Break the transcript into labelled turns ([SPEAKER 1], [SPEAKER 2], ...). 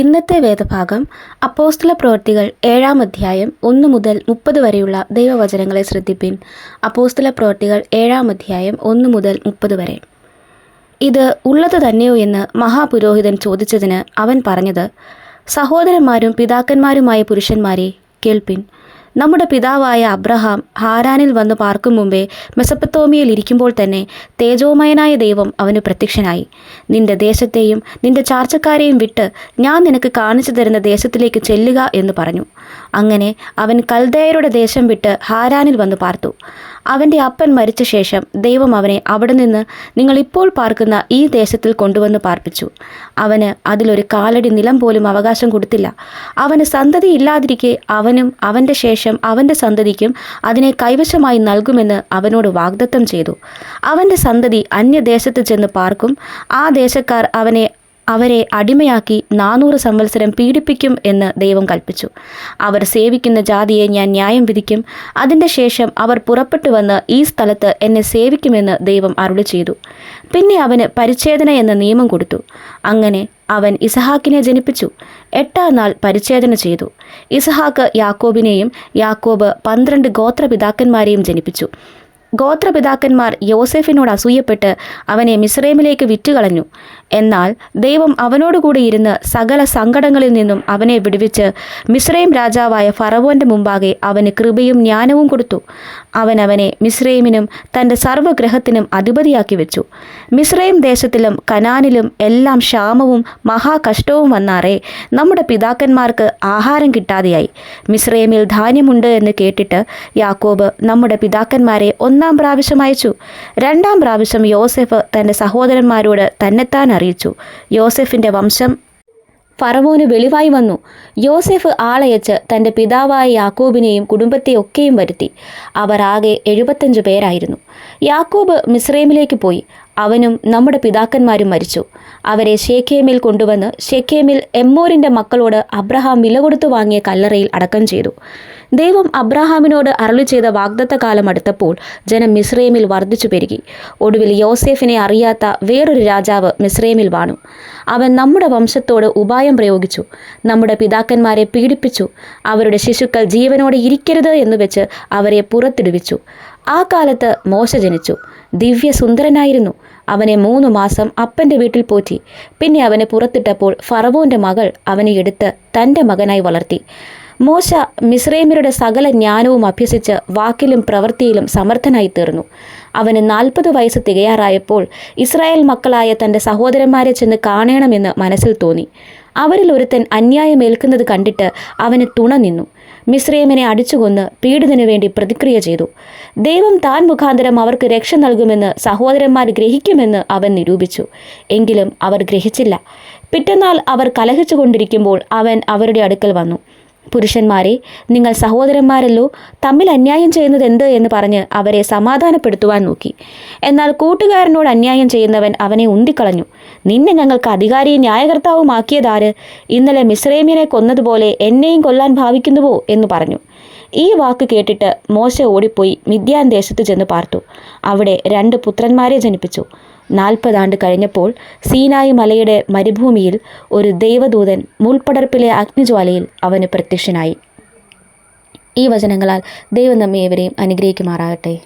[SPEAKER 1] ഇന്നത്തെ വേദഭാഗം അപ്പോസ്തല പ്രവൃത്തികൾ ഏഴാം അധ്യായം ഒന്ന് മുതൽ മുപ്പത് വരെയുള്ള ദൈവവചനങ്ങളെ ശ്രദ്ധിപ്പിൻ. അപ്പോസ്തല പ്രവൃത്തികൾ ഏഴാം അധ്യായം ഒന്ന് മുതൽ മുപ്പത് വരെ. ഇത് ഉള്ളത് തന്നെയോ എന്ന് മഹാപുരോഹിതൻ ചോദിച്ചതിന് അവൻ പറഞ്ഞത് സഹോദരന്മാരും പിതാക്കന്മാരുമായ പുരുഷന്മാരെ കേൾപ്പിൻ. നമ്മുടെ പിതാവായ അബ്രഹാം ഹാരാനിൽ വന്ന് പാർക്കും മുമ്പേ മെസപ്പത്തോമിയയിൽ ഇരിക്കുമ്പോൾ തന്നെ തേജോമയനായ ദൈവം അവന് പ്രത്യക്ഷനായി. നിന്റെ ദേശത്തെയും നിന്റെ ചാർച്ചക്കാരെയും വിട്ട് ഞാൻ നിനക്ക് കാണിച്ചു തരുന്ന ദേശത്തിലേക്ക് ചെല്ലുക എന്ന് പറഞ്ഞു. അങ്ങനെ അവൻ കൽദയരുടെ ദേശം വിട്ട് ഹാരാനിൽ വന്ന് പാർത്തു. അവന്റെ അപ്പൻ മരിച്ച ശേഷം ദൈവം അവനെ അവിടെ നിന്ന് നിങ്ങൾ ഇപ്പോൾ പാർക്കുന്ന ഈ ദേശത്തിൽ കൊണ്ടുവന്ന് പാർപ്പിച്ചു. അവന് അതിലൊരു കാലടി നിലം പോലും അവകാശം കൊടുത്തില്ല. അവന് സന്തതി ഇല്ലാതിരിക്കെ അവനും അവന്റെ ശേഷം അവന്റെ സന്തതിക്കും അതിനെ കൈവശമായി നൽകുമെന്ന് അവനോട് വാഗ്ദത്തം ചെയ്തു. അവന്റെ സന്തതി അന്യദേശത്ത് ചെന്ന് പാർക്കും. ആ ദേശക്കാർ അവനെ അവരെ അടിമയാക്കി നാനൂറ് സംവത്സരം പീഡിപ്പിക്കും എന്ന് ദൈവം കൽപ്പിച്ചു. അവർ സേവിക്കുന്ന ജാതിയെ ഞാൻ ന്യായം വിധിക്കും. അതിന്റെ ശേഷം അവർ പുറപ്പെട്ടു വന്ന് ഈ സ്ഥലത്ത് എന്നെ സേവിക്കുമെന്ന് ദൈവം അരുളി ചെയ്തു. പിന്നെ അവന് പരിച്ഛേദന എന്ന നിയമം കൊടുത്തു. അങ്ങനെ അവൻ ഇസഹാക്കിനെ ജനിപ്പിച്ചു. എട്ടാം നാൾ പരിച്ഛേദന ചെയ്തു. ഇസഹാക്ക് യാക്കോബിനെയും യാക്കോബ് പന്ത്രണ്ട് ഗോത്രപിതാക്കന്മാരെയും ജനിപ്പിച്ചു. ഗോത്രപിതാക്കന്മാർ യോസെഫിനോട് അസൂയപ്പെട്ട് അവനെ മിസ്രൈമിലേക്ക് വിറ്റുകളഞ്ഞു. എന്നാൽ ദൈവം അവനോടുകൂടി ഇരുന്ന് സകല സങ്കടങ്ങളിൽ നിന്നും അവനെ വിടുവിച്ച് മിസ്രൈം രാജാവായ ഫറവോന്റെ മുമ്പാകെ അവന് കൃപയും ജ്ഞാനവും കൊടുത്തു. അവൻ അവനെ മിസ്രൈമിനും തന്റെ സർവഗ്രഹത്തിനും അധിപതിയാക്കി വെച്ചു. മിസ്രൈം ദേശത്തിലും കനാനിലും എല്ലാം ക്ഷാമവും മഹാകഷ്ടവും വന്നാറേ നമ്മുടെ പിതാക്കന്മാർക്ക് ആഹാരം കിട്ടാതെയായി. മിസ്രൈമിൽ ധാന്യമുണ്ട് എന്ന് കേട്ടിട്ട് യാക്കോബ് നമ്മുടെ പിതാക്കന്മാരെ ഒന്നാം പ്രാവശ്യം അയച്ചു. രണ്ടാം പ്രാവശ്യം യോസെഫ് തന്റെ സഹോദരന്മാരോട് തന്നെത്താൻ അറിയിച്ചു. യോസെഫിന്റെ വംശം ഫറവോന് വെളിവായി വന്നു. യോസെഫ് ആളയച്ച് തന്റെ പിതാവായ യാക്കോബിനെയും കുടുംബത്തെയൊക്കെയും വരുത്തി. അവർ ആകെ എഴുപത്തഞ്ച് പേരായിരുന്നു. യാക്കോബ് മിസ്രൈമിലേക്ക് പോയി. അവനും നമ്മുടെ പിതാക്കന്മാരും മരിച്ചു. അവരെ ഷേഖേമിൽ കൊണ്ടുവന്ന് ഷേഖേമിൽ എമ്മോരിന്റെ മക്കളോട് അബ്രഹാം വില കൊടുത്തു വാങ്ങിയ കല്ലറയിൽ അടക്കം ചെയ്തു. ദൈവം അബ്രഹാമിനോട് അരളി ചെയ്ത വാഗ്ദത്ത കാലം അടുത്തപ്പോൾ ജനം മിസ്രൈമിൽ വർദ്ധിച്ചു പെരുകി. ഒടുവിൽ യോസേഫിനെ അറിയാത്ത വേറൊരു രാജാവ് മിസ്രൈമിൽ വാണു. അവൻ നമ്മുടെ വംശത്തോട് ഉപായം പ്രയോഗിച്ചു. നമ്മുടെ പിതാക്കന്മാരെ പീഡിപ്പിച്ചു. അവരുടെ ശിശുക്കൾ ജീവനോടെ ഇരിക്കരുത് എന്ന് വെച്ച് അവരെ പുറത്തിടുവിച്ചു. ആ കാലത്ത് മോശ ജനിച്ചു. ദിവ്യസുന്ദരനായിരുന്നു. അവനെ മൂന്ന് മാസം അപ്പന്റെ വീട്ടിൽ പോറ്റി. പിന്നെ അവനെ പുറത്തിട്ടപ്പോൾ ഫറവോന്റെ മകൾ അവനെ എടുത്ത് തന്റെ മകനായി വളർത്തി. മോശ മിസ്രൈമ്യരുടെ സകല ജ്ഞാനവും അഭ്യസിച്ച് വാക്കിലും പ്രവൃത്തിയിലും സമർത്ഥനായി തീർന്നു. അവന് നാൽപ്പത് വയസ്സ് തികയാറായപ്പോൾ ഇസ്രായേൽ മക്കളായ തന്റെ സഹോദരന്മാരെ ചെന്ന് കാണണമെന്ന് മനസ്സിൽ തോന്നി. അവരിൽ ഒരുത്തൻ അന്യായമേൽക്കുന്നത് കണ്ടിട്ട് അവന് തുണ നിന്നു. മിശ്രയമിനെ അടിച്ചുകൊന്ന് പീഡിതനു വേണ്ടി പ്രതിക്രിയ ചെയ്തു. ദൈവം താൻ മുഖാന്തരം അവർക്ക് രക്ഷ നൽകുമെന്ന് സഹോദരന്മാർ ഗ്രഹിക്കുമെന്ന് അവൻ നിരൂപിച്ചു. എങ്കിലും അവർ ഗ്രഹിച്ചില്ല. പിറ്റന്നാൾ അവർ കലഹിച്ചുകൊണ്ടിരിക്കുമ്പോൾ അവൻ അവരുടെ അടുക്കൽ വന്നു. പുരുഷന്മാരെ നിങ്ങൾ സഹോദരന്മാരല്ലോ തമ്മിൽ അന്യായം ചെയ്യുന്നത് എന്ത് എന്ന് പറഞ്ഞ് അവരെ സമാധാനപ്പെടുത്തുവാൻ നോക്കി. എന്നാൽ കൂട്ടുകാരനോട് അന്യായം ചെയ്യുന്നവൻ അവനെ ഉന്തിക്കളഞ്ഞു. നിന്നെ ഞങ്ങൾക്ക് അധികാരിയും ന്യായകർത്താവുമാക്കിയതാര് ഇന്നലെ മിശ്രൈമ്യനെ കൊന്നതുപോലെ എന്നെയും കൊല്ലാൻ ഭാവിക്കുന്നുവോ? എന്ന് പറഞ്ഞു. ഈ വാക്ക് കേട്ടിട്ട് മോശ ഓടിപ്പോയി മിഥ്യാൻ ദേശത്ത് ചെന്ന് പാർത്തു. അവിടെ രണ്ട് പുത്രന്മാരെ ജനിപ്പിച്ചു. നാൽപ്പതാണ്ട് കഴിഞ്ഞപ്പോൾ സീനായി മലയുടെ മരുഭൂമിയിൽ ഒരു ദൈവദൂതൻ മുൾപ്പടർപ്പിലെ അഗ്നിജ്വാലയിൽ അവന് പ്രത്യക്ഷനായി. ഈ വചനങ്ങളാൽ ദൈവം നമ്മെ ഏവരെയും അനുഗ്രഹിക്കുമാറാകട്ടെ.